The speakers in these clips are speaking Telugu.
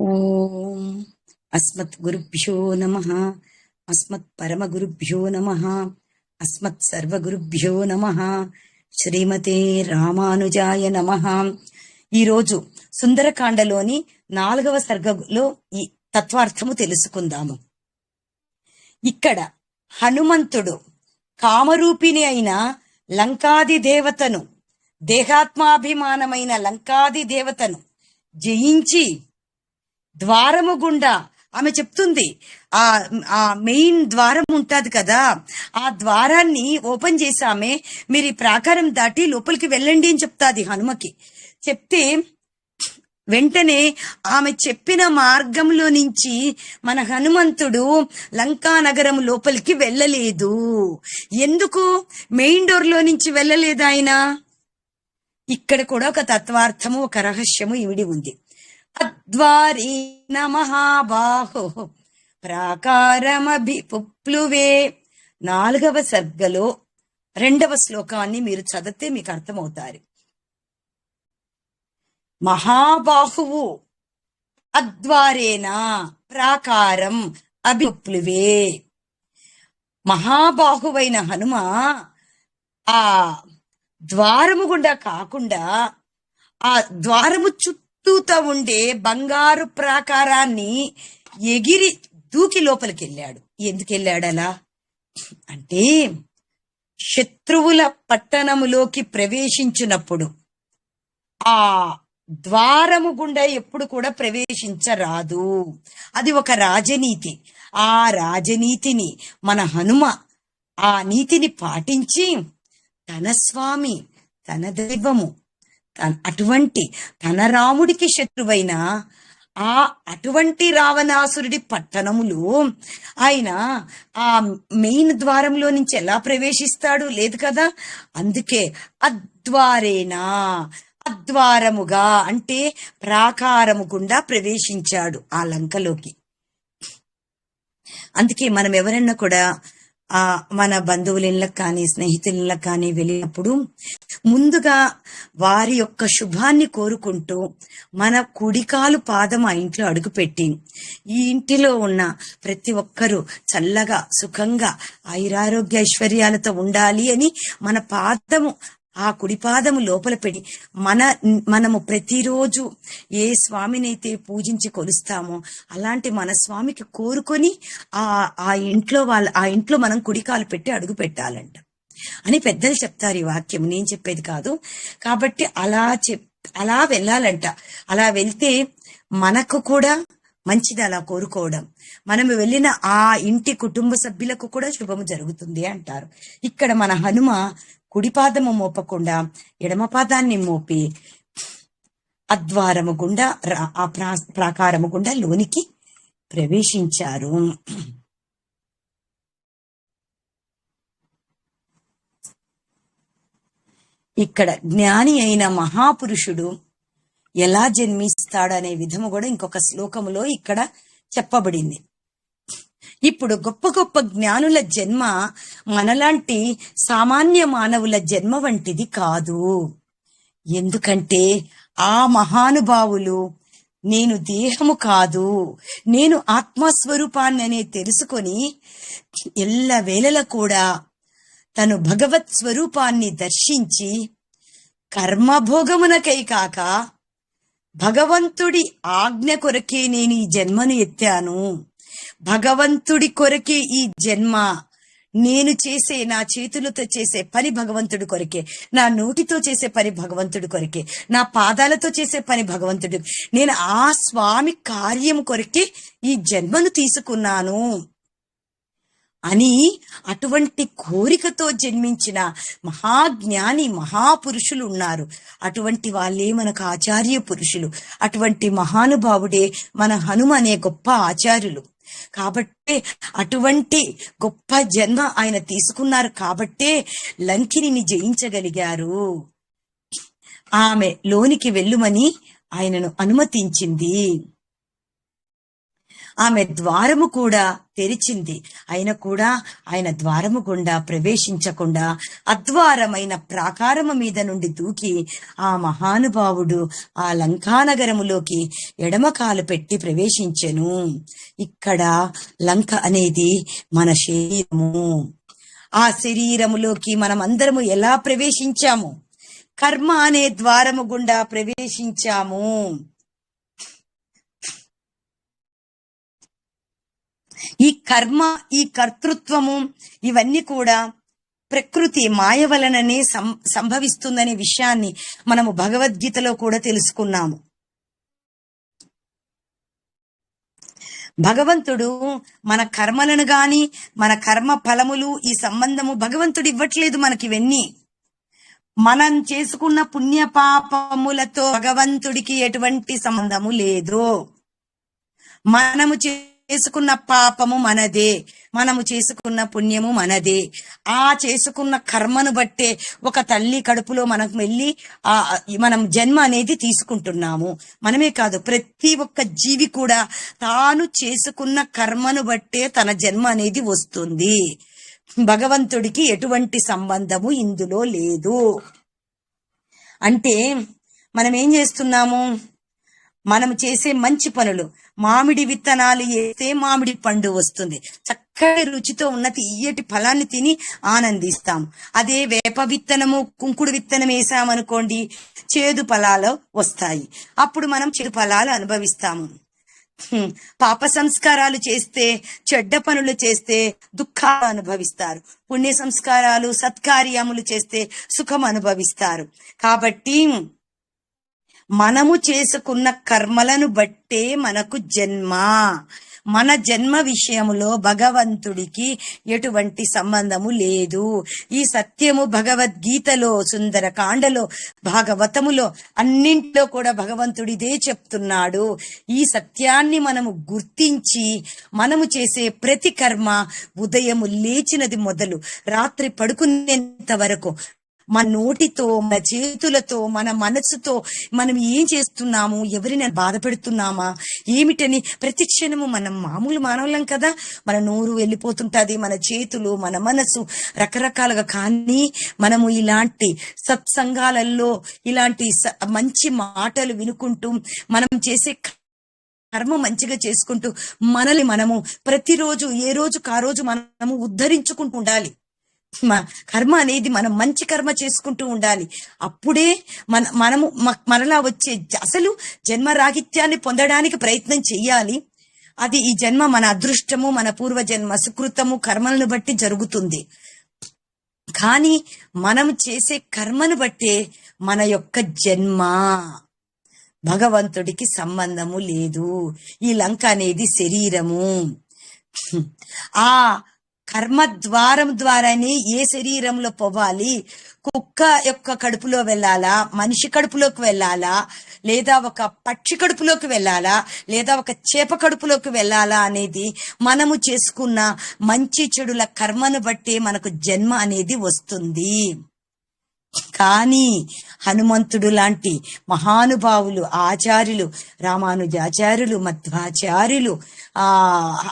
ఓం అస్మత్ గురుభ్యో నమ. అస్మత్ పరమ గురుభ్యో నమ. అస్మత్ సర్వ గురుభ్యో నమ. శ్రీమతే రామానుజాయ నమ. ఈరోజు సుందరకాండలోని నాలుగవ సర్గలో ఈ తత్వార్థము తెలుసుకుందాము. ఇక్కడ హనుమంతుడు కామరూపిణి అయిన లంకాది దేవతను దేహాత్మాభిమానమైన లంకాది దేవతను జయించి ద్వారము గుండా ఆమె చెప్తుంది. ఆ ఆ మెయిన్ ద్వారం ఉంటుంది కదా ఆ ద్వారాన్ని ఓపెన్ చేసి మీరు ఈ ప్రాకారం దాటి లోపలికి వెళ్ళండి అని చెప్తాది హనుమకి. చెప్తే వెంటనే ఆమె చెప్పిన మార్గంలో నుంచి మన హనుమంతుడు లంకా నగరం లోపలికి వెళ్ళలేదు. ఎందుకు? మెయిన్ డోర్లో నుంచి వెళ్ళలేదు ఆయన. ఇక్కడ కూడా ఒక తత్వార్థము ఒక రహస్యము ఇవిడి ఉంది. అద్వారీన మహాబాహో ప్రాకారమభి పుప్లువే. నాలుగవ సర్గలో రెండవ శ్లోకాన్ని మీరు చదివితే మీకు అర్థమవుతారు. మహాబాహువు అద్వారేనా ప్రాకారం అభిప్లువే మహాబాహువైన హనుమ ఆ ద్వారము గుండా కాకుండా ఆ ద్వారము చుట్టూతో ఉండే బంగారు ప్రాకారాన్ని ఎగిరి దూకి లోపలికి వెళ్ళాడు ఎందుకు వెళ్ళాడలా అంటే శత్రువుల పట్టణములోకి ప్రవేశించినప్పుడు. ఆ ద్వారము గుండా ఎప్పుడు కూడా ప్రవేశించరాదు. అది ఒక రాజనీతి. ఆ రాజనీతిని మన హనుమ ఆ నీతిని పాటించి తన స్వామి తన దైవము అటువంటి తన రాముడికి శత్రువైన ఆ అటువంటి రావణాసురుడి పట్టణములు ఆయన ఆ మెయిన్ ద్వారంలో నుంచి ఎలా ప్రవేశిస్తాడు లేదు కదా? అందుకే అద్వారేనా అద్వారముగా అంటే ప్రాకారము గుండా ప్రవేశించాడు ఆ లంకలోకి. అందుకే మనం ఎవరన్నా కూడా ఆ మన బంధువుల ఇళ్ళకి కానీ స్నేహితుల ఇళ్ళకి కానీ వెళ్ళినప్పుడు ముందుగా వారి యొక్క శుభాన్ని కోరుకుంటూ మన కుడికాలు పాదం ఆ ఇంట్లో అడుగుపెట్టి ఈ ఇంటిలో ఉన్న ప్రతి ఒక్కరూ చల్లగా సుఖంగా ఐరారోగ్య ఐశ్వర్యాలతో ఉండాలి అని మన పాదము ఆ కుడిపాదము లోపల పెడి మన మనము ప్రతిరోజు ఏ స్వామినైతే పూజించి కొలుస్తామో అలాంటి మన స్వామికి కోరుకొని ఆ ఆ ఇంట్లో వాళ్ళ ఆ ఇంట్లో మనం కుడికాలు పెట్టి అడుగు పెట్టాలంట. అని పెద్దలు చెప్తారు ఈ వాక్యం నేను చెప్పేది కాదు. కాబట్టి అలా చెప్ అలా వెళ్ళాలంట. అలా వెళ్తే మనకు కూడా మంచిది అలా కోరుకోవడం. మనం వెళ్ళిన ఆ ఇంటి కుటుంబ సభ్యులకు కూడా శుభము జరుగుతుంది అంటారు. ఇక్కడ మన హనుమ కుడిపాదము మోపకుండా ఎడమ పాదాన్ని మోపి అద్వారము గుండా రా- ఆ ప్రా- ప్రాకారము గుండా లోనికి ప్రవేశించారు. ఇక్కడ జ్ఞాని అయిన మహాపురుషుడు ఎలా జన్మిస్తాడనే విధము కూడా ఇంకొక శ్లోకములో ఇక్కడ చెప్పబడింది. ఇప్పుడు గొప్ప గొప్ప జ్ఞానుల జన్మ మనలాంటి సామాన్య మానవుల జన్మ వంటిది కాదు. ఎందుకంటే ఆ మహానుభావులు నేను దేహము కాదు నేను ఆత్మస్వరూపాన్ని అనే తెలుసుకొని ఎల్ల వేళల కూడా తను భగవత్ స్వరూపాన్ని దర్శించి కర్మభోగమునకై కాక భగవంతుడి ఆజ్ఞ కొరకే నేను ఈ జన్మను ఎత్తాను. భగవంతుడి కొరకే ఈ జన్మ నేను చేసే నా చేతులతో చేసే పని భగవంతుడి కొరకే. నా నోటితో చేసే పని భగవంతుడి కొరకే. నా పాదాలతో చేసే పని భగవంతుడు. నేను ఆ స్వామి కార్యం కొరకే ఈ జన్మను తీసుకున్నాను. అని అటువంటి కోరికతో జన్మించిన మహాజ్ఞాని మహాపురుషులు ఉన్నారు అటువంటి వాళ్ళే మనకు ఆచార్య పురుషులు. అటువంటి మహానుభావుడే మన హనుమ అనే గొప్ప ఆచార్యులు. కాబట్టే అటువంటి గొప్ప జన్మ ఆయన తీసుకున్నారు. కాబట్టే లంకిని జయించగలిగారు. ఆమె లోనికి వెళ్ళుమని ఆయనను అనుమతించింది. ఆమె ద్వారము కూడా తెరిచింది. అయినా కూడా ఆయన ద్వారము గుండా ప్రవేశించకుండా అద్వారమైన ప్రాకారము మీద నుండి దూకి ఆ మహానుభావుడు ఆ లంకానగరములోకి ఎడమకాలు పెట్టి ప్రవేశించెను. ఇక్కడ లంక అనేది మన శరీరము. ఆ శరీరములోకి మనం అందరము ఎలా ప్రవేశించాము? కర్మ అనే ద్వారము గుండా ప్రవేశించాము. ఈ కర్మ ఈ కర్తృత్వము ఇవన్నీ కూడా ప్రకృతి మాయ వలననే సం- సంభవిస్తుందనే విషయాన్ని మనము భగవద్గీతలో కూడా తెలుసుకున్నాము. భగవంతుడు మన కర్మలను గాని మన కర్మ ఫలములు ఈ సంబంధము భగవంతుడు ఇవ్వట్లేదు మనకి ఇవన్నీ. మనం చేసుకున్న పుణ్య పాపములతో భగవంతుడికి ఎటువంటి సంబంధము లేదు. మనము చే చేసుకున్న పాపము మనదే. మనము చేసుకున్న పుణ్యము మనదే. ఆ చేసుకున్న కర్మను బట్టే ఒక తల్లి కడుపులో మనకు వెళ్ళి ఆ మనం జన్మ అనేది తీసుకుంటున్నాము. మనమే కాదు ప్రతి ఒక్క జీవి కూడా తాను చేసుకున్న కర్మను బట్టే తన జన్మ అనేది వస్తుంది. భగవంతుడికి ఎటువంటి సంబంధము ఇందులో లేదు. అంటే మనం ఏం చేస్తున్నాము? మనం చేసే మంచి పనులు. మామిడి విత్తనాలు వేస్తే మామిడి పండు వస్తుంది. చక్కటి రుచితో ఉన్న తీయటి ఫలాన్ని తిని ఆనందిస్తాం. అదే వేప విత్తనము కుంకుడు విత్తనం వేసామనుకోండి చేదు ఫలాలు వస్తాయి. అప్పుడు మనం చెడు ఫలాలు అనుభవిస్తాము. పాప సంస్కారాలు చేస్తే చెడ్డ పనులు చేస్తే దుఃఖాలు అనుభవిస్తారు. పుణ్య సంస్కారాలు సత్కార్యములు చేస్తే సుఖం అనుభవిస్తారు. కాబట్టి మనము చేసుకున్న కర్మలను బట్టే మనకు జన్మ. మన జన్మ విషయములో భగవంతుడికి ఎటువంటి సంబంధము లేదు. ఈ సత్యము భగవద్గీతలో సుందరకాండలో భాగవతములో అన్నింటిలో కూడా భగవంతుడిదే చెప్తున్నాడు. ఈ సత్యాన్ని మనము గుర్తించి మనము చేసే ప్రతి కర్మ ఉదయము లేచినది మొదలు రాత్రి పడుకునేంత వరకు మన నోటితో మన చేతులతో మన మనసుతో మనం ఏం చేస్తున్నాము? ఎవరిని బాధ పెడుతున్నామా ఏమిటని ప్రతి క్షణము మనం మామూలు మానవులం కదా. మన నోరు వెళ్ళిపోతుంటది మన చేతులు మన మనసు రకరకాలుగా. కానీ మనము ఇలాంటి సత్సంగాలలో ఇలాంటి స- మంచి మాటలు వినుకుంటూ మనం చేసే కర్మ మంచిగా చేసుకుంటూ మనల్ని మనము ప్రతిరోజు ఏ రోజుకు ఆ రోజు మనము ఉద్ధరించుకుంటూ ఉండాలి. కర్మ అనేది మనం మంచి కర్మ చేసుకుంటూ ఉండాలి. అప్పుడే మన మనము మనలా వచ్చే అసలు జన్మ రాహిత్యాన్ని పొందడానికి ప్రయత్నం చెయ్యాలి. అది ఈ జన్మ మన అదృష్టము మన పూర్వజన్మ సుకృతము కర్మలను బట్టి జరుగుతుంది. కానీ మనం చేసే కర్మను బట్టే మన యొక్క జన్మ. భగవంతుడికి సంబంధము లేదు. ఈ లంక అనేది శరీరము. ఆ కర్మ ద్వారం ద్వారానే ఏ శరీరంలో పోవాలి? కుక్క యొక్క కడుపులో వెళ్ళాలా? మనిషి కడుపులోకి వెళ్ళాలా? లేదా ఒక పక్షి కడుపులోకి వెళ్ళాలా? లేదా ఒక చేప కడుపులోకి వెళ్ళాలా అనేది మనము చేసుకున్న మంచి చెడుల కర్మను బట్టే మనకు జన్మ అనేది వస్తుంది. కానీ హనుమంతుడు లాంటి మహానుభావులు ఆచార్యులు రామానుజాచార్యులు మధ్వాచార్యులు ఆ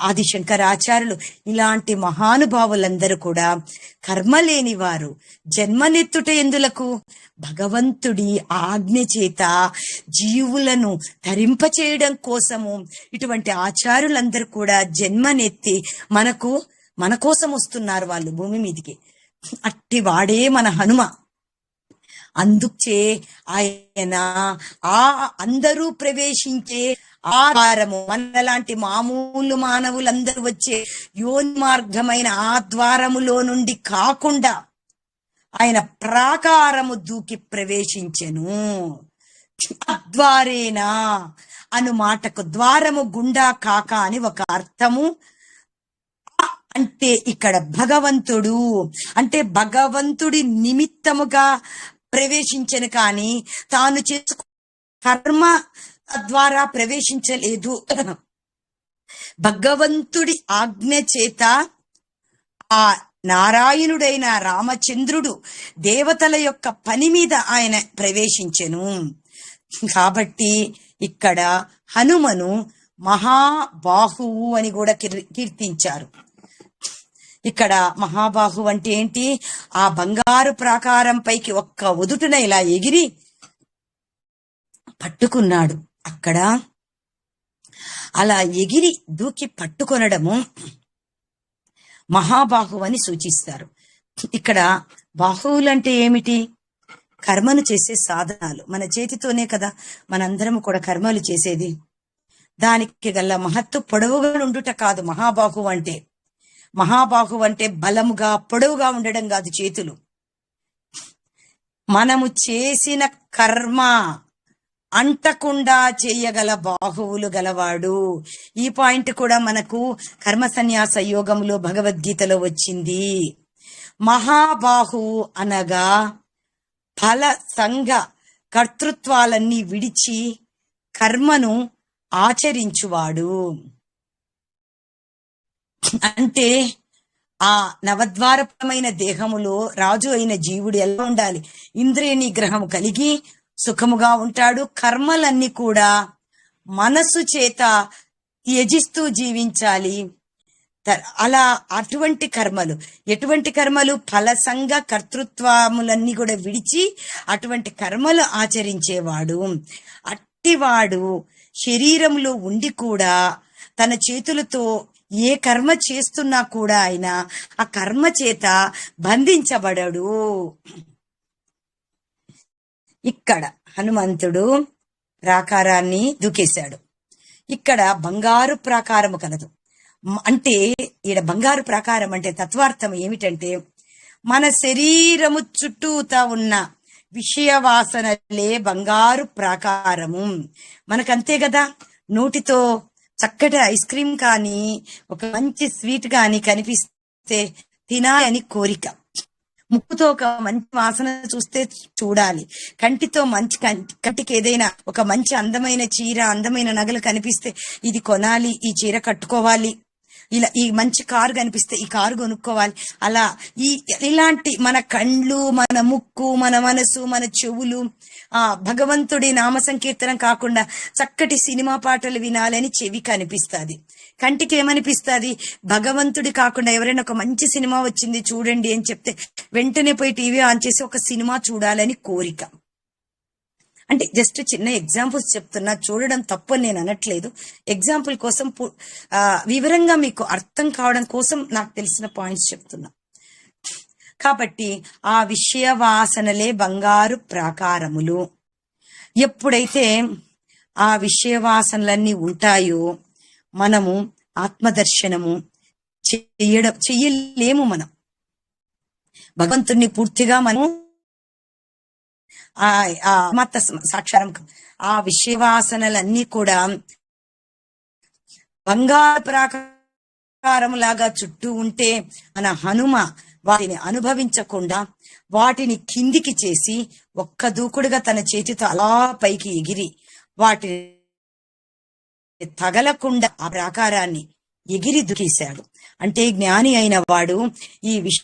ఆదిశంకరాచార్యులు ఇలాంటి మహానుభావులందరూ కూడా కర్మ లేని వారు జన్మనెత్తుట ఎందులకు? భగవంతుడి ఆజ్ఞ చేత జీవులను తరింపచేయడం కోసము. ఇటువంటి ఆచార్యులందరూ కూడా జన్మనెత్తి మనకు మన కోసం వస్తున్నారు వాళ్ళు భూమి మీదికి. అట్టి వాడే మన హనుమ. అందుచే ఆయన ఆ అందరూ ప్రవేశించే ఆ మనలాంటి మామూలు మానవులందరూ వచ్చే యోని మార్గమైన ఆ ద్వారములో నుండి కాకుండా ఆయన ప్రాకారము దూకి ప్రవేశించెను. అద్వారేనా అను మాటకు ద్వారము గుండా కాక అని ఒక అర్థము. అంటే ఇక్కడ భగవంతుడు అంటే భగవంతుడి నిమిత్తముగా ప్రవేశించను కానీ తాను చేసుకు కర్మ ద్వారా ప్రవేశించలేదు. భగవంతుడి ఆజ్ఞ చేత ఆ నారాయణుడైన రామచంద్రుడు దేవతల యొక్క పని మీద ఆయన ప్రవేశించెను. కాబట్టి ఇక్కడ హనుమను మహాబాహువు అని కూడా కీర్తించారు. ఇక్కడ మహాబాహు అంటే ఏంటి? ఆ బంగారు ప్రాకారం పైకి ఒక్క ఒదుటున ఇలా ఎగిరి పట్టుకున్నాడు. అక్కడ అలా ఎగిరి దూకి పట్టుకొనడము మహాబాహు అని సూచిస్తారు. ఇక్కడ బాహువులంటే ఏమిటి? కర్మను చేసే సాధనాలు. మన చేతితోనే కదా మనందరం కూడా కర్మలు చేసేది. దానికి గల మహత్తు పొడవుగా ఉండుట కాదు మహాబాహు అంటే. మహాబాహు అంటే బలముగా పొడవుగా ఉండడం కాదు చేతులు. మనము చేసిన కర్మ అంటకుండా చేయగల బాహువులు గలవాడు. ఈ పాయింట్ కూడా మనకు కర్మ సన్యాస యోగంలో భగవద్గీతలో వచ్చింది. మహాబాహు అనగా ఫల సంఘ కర్తృత్వాలన్నీ విడిచి కర్మను ఆచరించువాడు. అంటే ఆ నవద్వారపమైన దేహములో రాజు అయిన జీవుడు ఎలా ఉండాలి? ఇంద్రియ నిగ్రహము కలిగి సుఖముగా ఉంటాడు. కర్మలన్నీ కూడా మనస్సు చేత యజిస్తూ జీవించాలి. అలా అటువంటి కర్మలు ఎటువంటి కర్మలు? ఫలసంగ కర్తృత్వములన్నీ కూడా విడిచి అటువంటి కర్మలు ఆచరించేవాడు. అట్టివాడు శరీరంలో ఉండి కూడా తన చేతులతో ఏ కర్మ చేస్తున్నా కూడా ఆయన ఆ కర్మ చేత బంధించబడడు. ఇక్కడ హనుమంతుడు ప్రాకారాన్ని దూకేశాడు. ఇక్కడ బంగారు ప్రాకారము కలదు. అంటే ఈడ బంగారు ప్రాకారం అంటే తత్వార్థం ఏమిటంటే మన శరీరము చుట్టూతా ఉన్న విషయ వాసనలే బంగారు ప్రాకారము. మనకంతే కదా? నోటితో చక్కటి ఐస్ క్రీమ్ కానీ ఒక మంచి స్వీట్ కానీ కనిపిస్తే తినాలని కోరిక. ముక్కుతో ఒక మంచి వాసన చూస్తే చూడాలి. కంటితో మంచి కంటి కంటికి ఏదైనా ఒక మంచి అందమైన చీర అందమైన నగలు కనిపిస్తే ఇది కొనాలి ఈ చీర కట్టుకోవాలి. ఇలా ఈ మంచి కారు కనిపిస్తే ఈ కారు కొనుక్కోవాలి. అలా ఈ ఇలాంటి మన కండ్లు మన ముక్కు మన మనసు మన చెవులు ఆ భగవంతుడి నామ సంకీర్తనం కాకుండా చక్కటి సినిమా పాటలు వినాలని చెవి కనిపిస్తుంది. కంటికి ఏమనిపిస్తుంది? భగవంతుడి కాకుండా ఎవరైనా ఒక మంచి సినిమా వచ్చింది చూడండి అని చెప్తే వెంటనే పోయి టీవీ ఆన్ చేసి ఒక సినిమా చూడాలని కోరిక. అంటే జస్ట్ చిన్న ఎగ్జాంపుల్స్ చెప్తున్నా. చూడడం తప్పు నేను అనట్లేదు. ఎగ్జాంపుల్ కోసం వివరంగా మీకు అర్థం కావడం కోసం నాకు తెలిసిన పాయింట్స్ చెప్తున్నా. కాబట్టి ఆ విషయ వాసనలే బంగారు ప్రాకారములు. ఎప్పుడైతే ఆ విషయ వాసనలన్నీ ఉంటాయో మనము ఆత్మదర్శనము చెయ్యడం చెయ్యలేము మనం. భగవంతుణ్ణి పూర్తిగా మనం ఆ ఆ మత సాక్షారం ఆ విషయవాసనలన్నీ కూడా బంగారు ప్రాకారం లాగా చుట్టూ ఉంటే మన హనుమ వాటిని అనుభవించకుండా వాటిని కిందికి చేసి ఒక్క దూకుడుగా తన చేతితో అలా పైకి ఎగిరి వాటిని తగలకుండా ఆ ప్రాకారాన్ని ఎగిరి దుకేశాడు. అంటే జ్ఞాని అయిన వాడు ఈ విష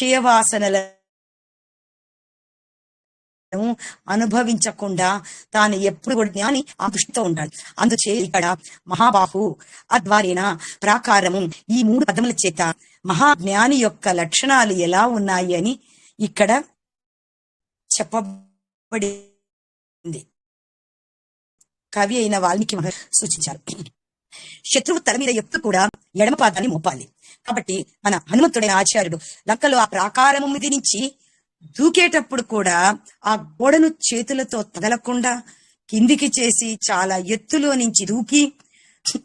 విషయవాసనలను అనుభవించకుండా తాను ఎప్పుడు కూడా జ్ఞాని ఆ దృష్టితో ఉంటాడు అందుచే ఇక్కడ మహాబాహు అద్వారేన ప్రాకారము ఈ మూడు పదముల చేత మహాజ్ఞాని యొక్క లక్షణాలు ఎలా ఉన్నాయి అని ఇక్కడ చెప్పబడింది. కవి అయిన వాల్మీకి మహర్షి సూచించారు. శత్రువు తల మీద ఎప్పుడు కూడా ఎడమ పాదాన్ని మోపాలి. కాబట్టి మన హనుమంతుడైన ఆచార్యుడు లంకలో ఆ ప్రాకారము మీద నుంచి దూకేటప్పుడు కూడా ఆ గోడను చేతులతో తగలకుండా కిందికి చేసి చాలా ఎత్తులో నుంచి దూకి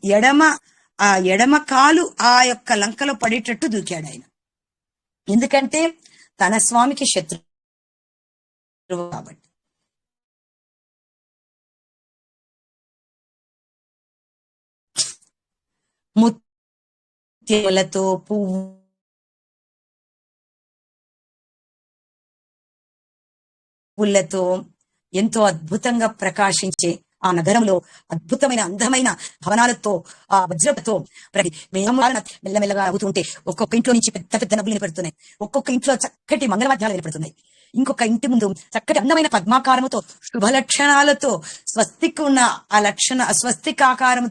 ఎడమ ఆ ఎడమ కాలు ఆ యొక్క లంకలో పడేటట్టు దూకాడు ఆయన. ఎందుకంటే తన స్వామికి శత్రువు కాబట్టి. ముత్యములతో పువ్వు పువ్వులతో ఎంతో అద్భుతంగా ప్రకాశించే ఆ నగరంలో అద్భుతమైన అందమైన భవనాలతో ఆ వజ్రతో ప్రతి మెల్లమెల్లగా అవుతుంటే ఒక్కొక్క ఇంట్లో నుంచి పెద్ద పెద్ద నవ్వులు నిలబడుతున్నాయి ఒక్కొక్క ఇంట్లో చక్కటి మంగళవాద్యాలు నిలబడుతున్నాయి ఇంకొక ఇంటి ముందు చక్కటి అందమైన పద్మాకారముతో శుభ లక్షణాలతో స్వస్తిక్ ఉన్న ఆ లక్షణ స్వస్తిక్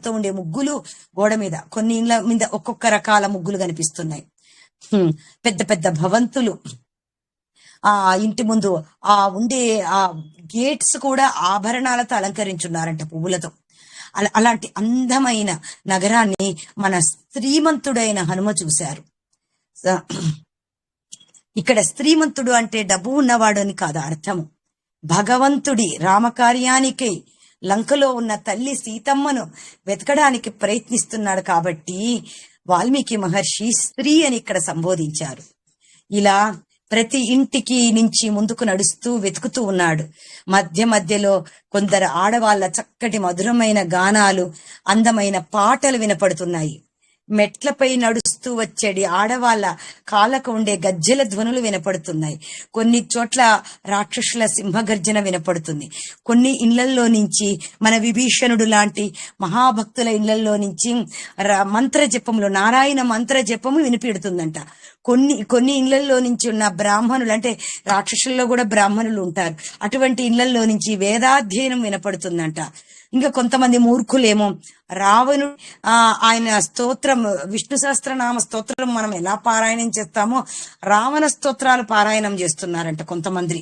ఉండే ముగ్గులు గోడ మీద కొన్ని ఇండ్ల మీద ఒక్కొక్క రకాల ముగ్గులు కనిపిస్తున్నాయి. పెద్ద పెద్ద భవంతులు. ఆ ఇంటి ముందు ఆ ఉండే ఆ గేట్స్ కూడా ఆభరణాలతో అలంకరించున్నారంట పువ్వులతో. అలా అలాంటి అందమైన నగరాన్ని మన శ్రీమంతుడైన హనుమ చూశారు. ఇక్కడ శ్రీమంతుడు అంటే డబ్బు ఉన్నవాడు అని కాదు అర్థము. భగవంతుడి రామకార్యానికై లంకలో ఉన్న తల్లి సీతమ్మను వెతకడానికి ప్రయత్నిస్తున్నాడు కాబట్టి వాల్మీకి మహర్షి స్త్రీ అని ఇక్కడ సంబోధించారు. ఇలా ప్రతి ఇంటికి నుంచి ముందుకు నడుస్తూ వెతుకుతూ ఉన్నాడు. మధ్య మధ్యలో కొందరు ఆడవాళ్ళ చక్కటి మధురమైన గానాలు అందమైన పాటలు వినపడుతున్నాయి. మెట్లపై నడుస్తూ వచ్చేది ఆడవాళ్ళ కాళ్ళకు ఉండే గజ్జెల ధ్వనులు వినపడుతున్నాయి. కొన్ని చోట్ల రాక్షసుల సింహగర్జన వినపడుతుంది. కొన్ని ఇళ్ళల్లో నుంచి మన విభీషణుడు లాంటి మహాభక్తుల ఇళ్ళల్లో నుంచి మంత్ర జపములు నారాయణ మంత్ర జపము వినిపిడుతుందంట. కొన్ని కొన్ని ఇళ్ళల్లో నుంచి ఉన్న బ్రాహ్మణులు అంటే రాక్షసుల్లో కూడా బ్రాహ్మణులు ఉంటారు. అటువంటి ఇళ్ళల్లో నుంచి వేదాధ్యయనం వినపడుతుందంట. ఇంకా కొంతమంది మూర్ఖులేమో రావణుడు ఆయన స్తోత్రం విష్ణు సహస్రనామ స్తోత్రం మనం ఎలా పారాయణం చేస్తామో రావణ స్తోత్రాలు పారాయణం చేస్తున్నారంట కొంతమంది.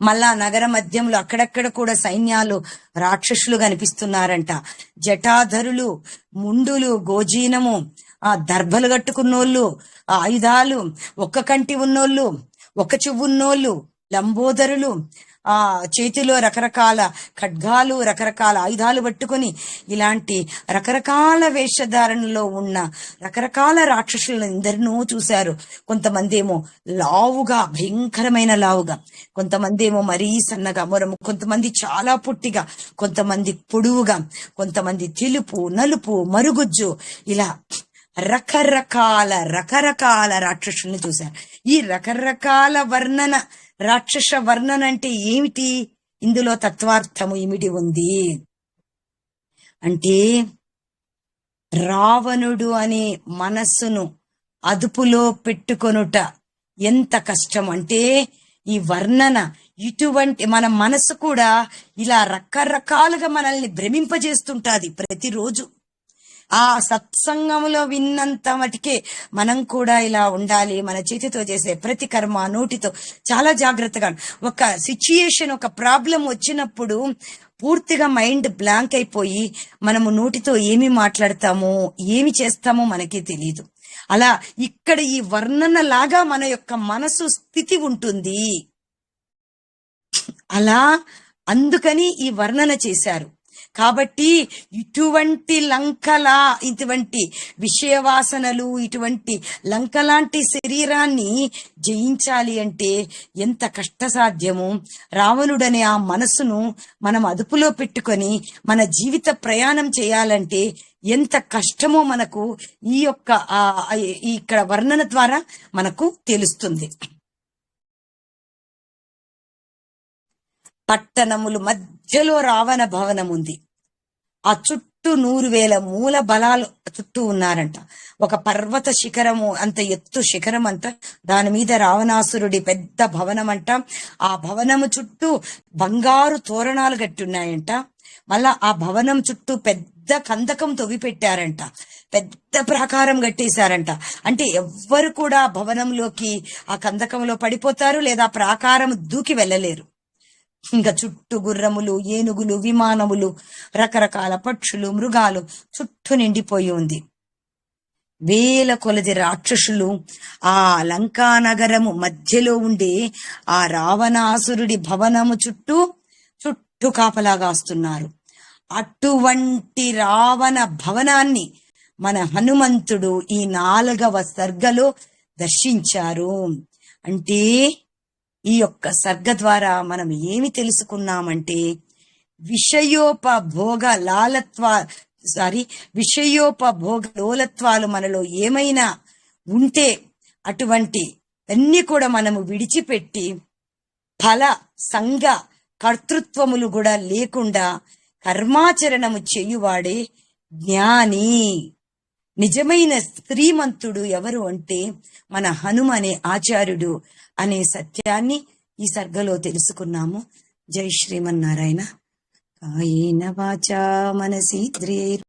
మళ్ళా నగర మధ్యంలో అక్కడక్కడ కూడా సైన్యాలు రాక్షసులు కనిపిస్తున్నారంట. జటాధరులు ముండులు గోజీనము ఆ దర్భలు కట్టుకున్నోళ్ళు ఆయుధాలు ఒక్క కంటి ఉన్నోళ్ళు ఒక్క చెవున్నోళ్ళు లంబోదరులు ఆ చేతిలో రకరకాల ఖడ్గాలు రకరకాల ఆయుధాలు పట్టుకొని ఇలాంటి రకరకాల వేషధారణలో ఉన్న రకరకాల రాక్షసులను ఎందరినో చూశారు. కొంతమంది ఏమో లావుగా భయంకరమైన లావుగా. కొంతమంది ఏమో మరీ సన్నగా మొరము కొంతమంది చాలా పొట్టిగా కొంతమంది పొడువుగా కొంతమంది తెలుపు నలుపు మరుగుజ్జు ఇలా రకరకాల రకరకాల రాక్షసుల్ని చూశారు. ఈ రకరకాల వర్ణన రాక్షస వర్ణన అంటే ఏమిటి? ఇందులో తత్వార్థము ఇమిడి ఉంది. అంటే రావణుడు అనే మనస్సును అదుపులో పెట్టుకొనుట ఎంత కష్టం అంటే ఈ వర్ణన ఇటువంటి మన మనసు కూడా ఇలా రకరకాలుగా మనల్ని భ్రమింపజేస్తుంటాది ప్రతిరోజు. ఆ సత్సంగంలో విన్నంత మటుకే మనం కూడా ఇలా ఉండాలి. మన చేతితో చేసే ప్రతి కర్మ నోటితో చాలా జాగ్రత్తగా ఒక సిచ్యుయేషన్ ఒక ప్రాబ్లం వచ్చినప్పుడు పూర్తిగా మైండ్ బ్లాంక్ అయిపోయి మనము నోటితో ఏమి మాట్లాడతామో ఏమి చేస్తామో మనకి తెలియదు అలా ఇక్కడ ఈ వర్ణన లాగా మన యొక్క మనసు స్థితి ఉంటుంది. అలా అందుకని ఈ వర్ణన చేశారు. కాబట్టి ఇటువంటి లంకల ఇటువంటి విషయవాసనలు ఇటువంటి లంక లాంటి శరీరాన్ని జయించాలి అంటే ఎంత కష్టసాధ్యము రావణుడనే ఆ మనసును మనం అదుపులో పెట్టుకొని మన జీవిత ప్రయాణం చేయాలంటే ఎంత కష్టమో మనకు ఈ యొక్క ఆ, ఇక్కడ వర్ణన ద్వారా మనకు తెలుస్తుంది. పట్టణములు మధ్యలో రావణ భవనం ఉంది ఆ చుట్టూ నూరు వేల మూల బలాలు చుట్టూ ఉన్నారంట. ఒక పర్వత శిఖరము అంత ఎత్తు శిఖరం అంట దాని మీద రావణాసురుడి పెద్ద భవనం అంట ఆ భవనము చుట్టూ బంగారు తోరణాలు కట్టున్నాయంట. మళ్ళా ఆ భవనం చుట్టూ పెద్ద కందకం తవ్వి పెట్టారంట పెద్ద ప్రాకారం కట్టేశారంట. అంటే ఎవ్వరు కూడా భవనంలోకి ఆ కందకంలో పడిపోతారు లేదా ప్రాకారం దూకి వెళ్ళలేరు. ఇంకా చుట్టూ గుర్రములు ఏనుగులు విమానములు రకరకాల పక్షులు మృగాలు చుట్టూ నిండిపోయి ఉంది. వేల కొలది రాక్షసులు ఆ లంకా నగరము మధ్యలో ఉండే ఆ రావణాసురుడి భవనము చుట్టూ చుట్టూ కాపలాగాస్తున్నారు అటువంటి రావణ భవనాన్ని మన హనుమంతుడు ఈ నాలుగవ సర్గలో దర్శించారు. అంటే ఈ యొక్క సర్గ ద్వారా మనం ఏమి తెలుసుకున్నామంటే విషయోపభోగ లాలత్వ సారీ విషయోపభోగ లోలత్వాలు మనలో ఏమైనా ఉంటే అటువంటి అన్ని కూడా మనము విడిచిపెట్టి ఫల సంఘ కర్తృత్వములు కూడా లేకుండా కర్మాచరణము చేయువాడే జ్ఞాని. నిజమైన శ్రీమంతుడు ఎవరు అంటే మన హనుమ అనే ఆచార్యుడు. అనే సత్యాన్ని ఈ సర్గలో తెలుసుకున్నాము. జై శ్రీమన్నారాయణ. కాయేన వాచా మనసి